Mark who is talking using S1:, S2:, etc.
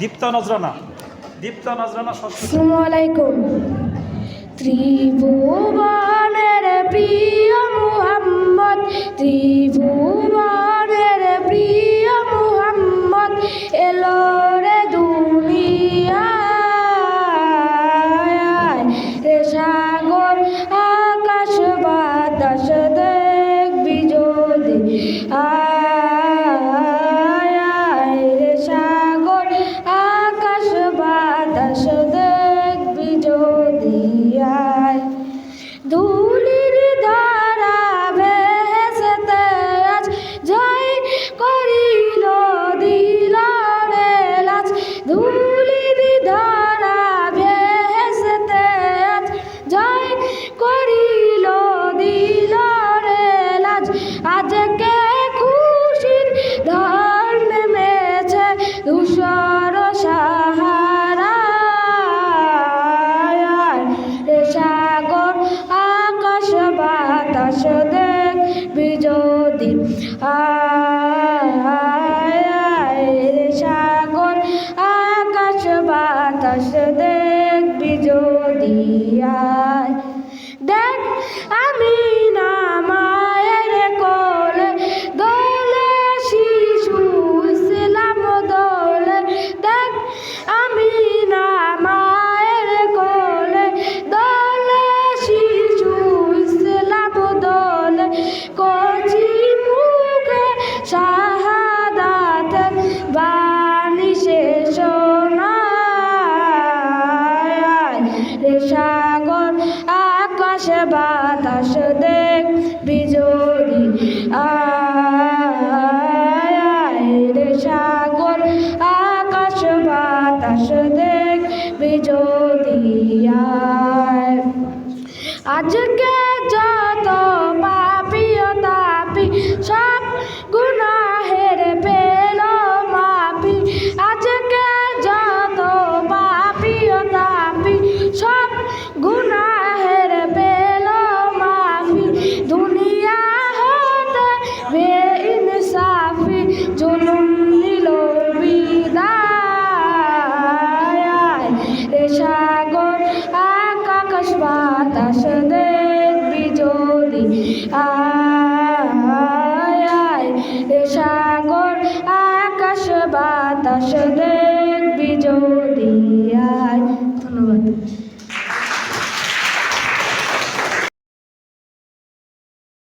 S1: দীপ্তা নজরানা। দীপ্তা নজরানা
S2: আলাইকুম ত্রিভুবনের প্রিয় মুহাম্মদ ত্রিভুবন সাহারা রে সাগর আকাশ বাতাস দেখ বিজোদি। রে সাগর আকাশ বাতাস দেখ বিজোদি। দেখ আমি সাগর আকাশে বাতাস দেখ বিজয়ী আয় সাগর আকাশ বাতাস দেখ বিজয়ী আজকে যা আয় এ সাগর আকাশ বাতাস দেখবি যদি